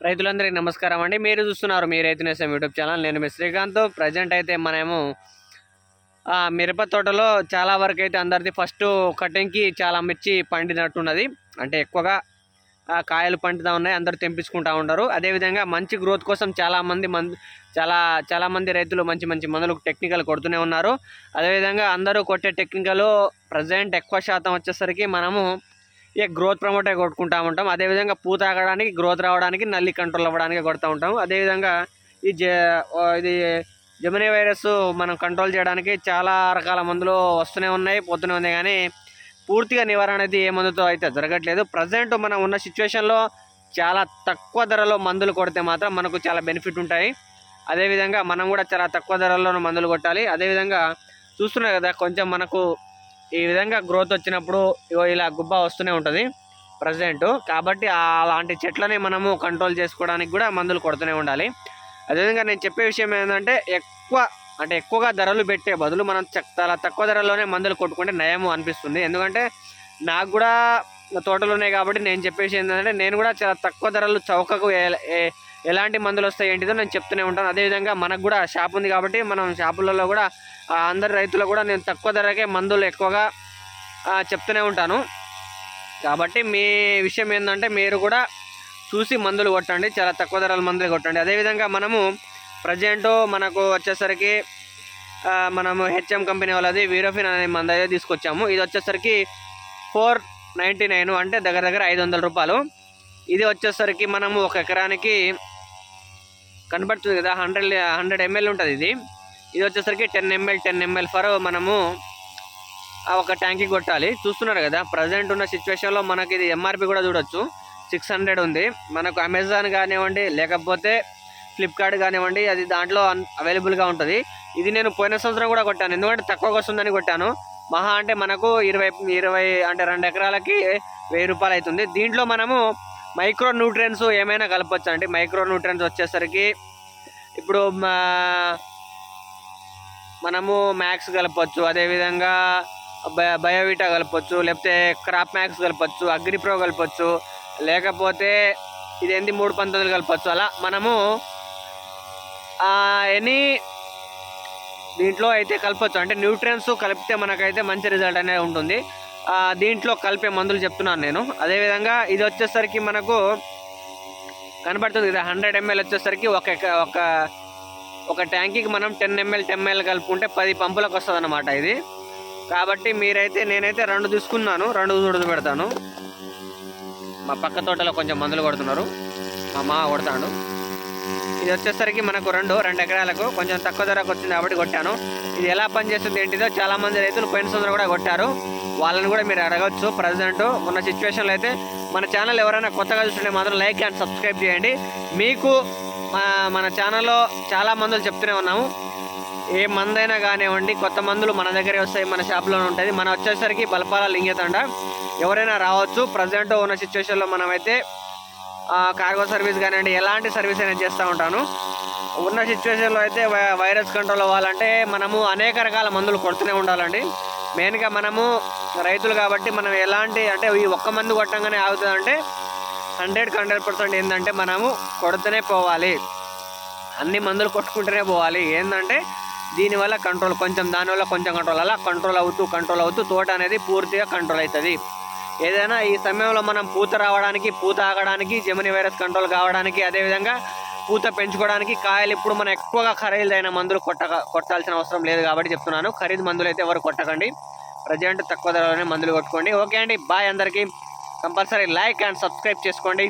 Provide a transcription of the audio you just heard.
రైతులందరికీ నమస్కారం అండి. మీరు చూస్తున్నారు మీ రైతు నేసం యూట్యూబ్ ఛానల్. నేను మీ శ్రీకాంత్. ప్రజెంట్ అయితే మనము మిరప తోటలో చాలా వరకు అయితే అందరిది ఫస్ట్ కటింగ్కి చాలా మిర్చి పండినట్టున్నది. అంటే ఎక్కువగా కాయలు పండుతూ ఉన్నాయి. అందరూ తెంపించుకుంటూ ఉంటారు అదేవిధంగా మంచి గ్రోత్ కోసం చాలామంది మంది చాలా చాలామంది రైతులు మంచి మంచి మందులు టెక్నికల్ కొడుతూనే ఉన్నారు. అదేవిధంగా అందరూ కొట్టే టెక్నికల్ ప్రజెంట్ ఎక్కువ శాతం వచ్చేసరికి మనము ఇక గ్రోత్ ప్రమోటే కొట్టుకుంటా ఉంటాం. అదేవిధంగా పూత ఆగడానికి గ్రోత్ రావడానికి నల్లి కంట్రోల్ అవ్వడానికి కొడుతూ ఉంటాం. అదేవిధంగా ఈ జ ఇది జమినీ వైరస్ మనం కంట్రోల్ చేయడానికి చాలా రకాల మందులు వస్తూనే ఉన్నాయి పోతూనే ఉన్నాయి. కానీ పూర్తిగా నివారణ అయితే ఏ మందుతో అయితే జరగట్లేదు. ప్రజెంట్ మనం ఉన్న సిచ్యువేషన్లో చాలా తక్కువ ధరలో మందులు కొడితే మాత్రం మనకు చాలా బెనిఫిట్ ఉంటాయి. అదేవిధంగా మనం కూడా చాలా తక్కువ ధరల్లో మందులు కొట్టాలి. అదేవిధంగా చూస్తున్నారు కదా కొంచెం మనకు ఈ విధంగా గ్రోత్ వచ్చినప్పుడు ఇలా గుబ్బ వస్తూనే ఉంటుంది ప్రజెంట్ కాబట్టి అలాంటి చెట్లని మనము కంట్రోల్ చేసుకోవడానికి కూడా మందులు కొడుతూనే ఉండాలి. అదేవిధంగా నేను చెప్పే విషయం ఏంటంటే ఎక్కువ అంటే ఎక్కువగా ధరలు పెట్టే బదులు మనం చాలా తక్కువ ధరలోనే మందులు కొట్టుకుంటే నయము అనిపిస్తుంది. ఎందుకంటే నాకు కూడా తోటలు ఉన్నాయి కాబట్టి నేను చెప్పే విషయం ఏంటంటే నేను కూడా చాలా తక్కువ ధరలు చౌకకు ఎలాంటి మందులు వస్తాయి ఏంటిదో నేను చెప్తూనే ఉంటాను. అదేవిధంగా మనకు కూడా షాప్ ఉంది కాబట్టి మనం షాపులలో కూడా అందరి రైతులు కూడా నేను తక్కువ ధరకే మందులు ఎక్కువగా చెప్తూనే ఉంటాను. కాబట్టి మీ విషయం ఏంటంటే మీరు కూడా చూసి మందులు కొట్టండి. చాలా తక్కువ ధరల మందులు కొట్టండి. అదేవిధంగా మనము ప్రజెంట్ మనకు వచ్చేసరికి మనము హెచ్ఎం కంపెనీ వాళ్ళది వీరోఫిన్ అనే మందు అయితే తీసుకొచ్చాము. ఇది వచ్చేసరికి ఫోర్ నైంటీ నైన్ అంటే దగ్గర దగ్గర ఐదు వందల రూపాయలు. ఇది వచ్చేసరికి మనము ఒక ఎకరానికి కనబడుతుంది కదా హండ్రెడ్ హండ్రెడ్ ఎంఎల్ ఉంటుంది ఇది. ఇది వచ్చేసరికి ten ml ten ml for మనము ఆ ఒక ట్యాంకి కొట్టాలి. చూస్తున్నారు కదా ప్రజెంట్ ఉన్న సిచ్యువేషన్లో మనకి ఇది ఎంఆర్పి కూడా చూడొచ్చు. సిక్స్ హండ్రెడ్ ఉంది. మనకు అమెజాన్ కానివ్వండి లేకపోతే ఫ్లిప్కార్ట్ కానివ్వండి అది దాంట్లో అవైలబుల్గా ఉంటుంది. ఇది నేను పోయిన సంవత్సరం కూడా కొట్టాను. ఎందుకంటే తక్కువగా వస్తుందని కొట్టాను. మహా అంటే మనకు ఇరవై ఇరవై అంటే రెండు ఎకరాలకి వెయ్యి రూపాయలు అవుతుంది. దీంట్లో మనము మైక్రో న్యూట్రియన్స్ ఏమైనా కలపచ్చు అండి మైక్రో న్యూట్రియన్స్ వచ్చేసరికి ఇప్పుడు మా మనము మ్యాక్స్ కలపచ్చు అదేవిధంగా బయోవిటా కలపచ్చు లేకపోతే క్రాప్ మ్యాక్స్ కలపచ్చు అగ్రిప్రో కలపచ్చు లేకపోతే ఇదేంటి మూడు పంతొమ్మిది కలపచ్చు. అలా మనము ఎనీ దీంట్లో అయితే కలపచ్చు. అంటే న్యూట్రియన్స్ కలిపితే మనకైతే మంచి రిజల్ట్ అనేది ఉంటుంది. దీంట్లో కలిపే మందులు చెప్తున్నాను నేను. అదేవిధంగా ఇది వచ్చేసరికి మనకు కనబడుతుంది కదా హండ్రెడ్ ఎంఎల్ వచ్చేసరికి ఒక ఒక ఒక ట్యాంకీకి మనం టెన్ ఎంఎల్ టెన్ ఎంఎల్ కలుపుకుంటే పది పంపులకు వస్తుంది అనమాట ఇది. కాబట్టి మీరైతే నేనైతే రెండు తీసుకున్నాను రెండు చూడదు పెడతాను. మా పక్క తోటలో కొంచెం మందులు కొడుతున్నారు. మా మామ కొడతాడు. ఇది వచ్చేసరికి మనకు రెండు రెండు ఎకరాలకు కొంచెం తక్కువ ధరకు వచ్చింది కాబట్టి కొట్టాను. ఇది ఎలా పనిచేస్తుంది ఏంటిదో చాలా మంది రైతులు పోయిన సంవత్సరం కూడా కొట్టారు. వాళ్ళని కూడా మీరు అడగచ్చు. ప్రజెంట్ ఉన్న సిచ్యువేషన్లో అయితే మన ఛానల్ ఎవరైనా కొత్తగా చూస్తుంటే మాత్రం లైక్ అండ్ సబ్స్క్రైబ్ చేయండి. మీకు మన ఛానల్లో చాలా మందులు చెప్తూనే ఉన్నాము. ఏ మందైనా కానివ్వండి కొత్త మందులు మన దగ్గరే వస్తాయి మన షాప్లోనే ఉంటుంది మనం వచ్చేసరికి బలపాల లింగతండ. ఎవరైనా రావచ్చు. ప్రజెంట్ ఉన్న సిచ్యువేషన్లో మనమైతే కార్గో సర్వీస్ కానివ్వండి ఎలాంటి సర్వీస్ అయినా చేస్తూ ఉంటాను. ఉన్న సిచ్యువేషన్లో అయితే వై- వైరస్ కంట్రోల్ అవ్వాలంటే మనము అనేక రకాల మందులు కొడుతూనే ఉండాలండి. మెయిన్గా మనము రైతులు కాబట్టి మనం ఎలాంటి అంటే ఈ ఒక్క మందు కొట్టంగానే ఆగుతుందంటే హండ్రెడ్కి హండ్రెడ్ పర్సెంట్ ఏంటంటే మనము కొడుతూనే పోవాలి. అన్ని మందులు కొట్టుకుంటూనే పోవాలి. ఏంటంటే దీనివల్ల కంట్రోల్ కొంచెం దానివల్ల కొంచెం కంట్రోల్ అలా కంట్రోల్ అవుతూ కంట్రోల్ అవుతూ తోట అనేది పూర్తిగా కంట్రోల్ అవుతుంది. ఏదైనా ఈ సమయంలో మనం పూత రావడానికి పూత ఆగడానికి జమిని వైరస్ కంట్రోల్ కావడానికి అదేవిధంగా పూత పెంచుకోవడానికి కాయలు ఇప్పుడు మనం ఎక్కువగా ఖరీదైన మందులు కొట్ట కొట్టాల్సిన అవసరం లేదు కాబట్టి చెప్తున్నాను. ఖరీదు మందులు అయితే ఎవరు కొట్టకండి. ప్రజెంట్ తక్కువ ధరలోనే మందులు కొట్టుకోండి. ఓకే అండి. బాయ్ అందరికీ. కంపల్సరీ లైక్ అండ్ సబ్స్క్రైబ్ చేసుకోండి.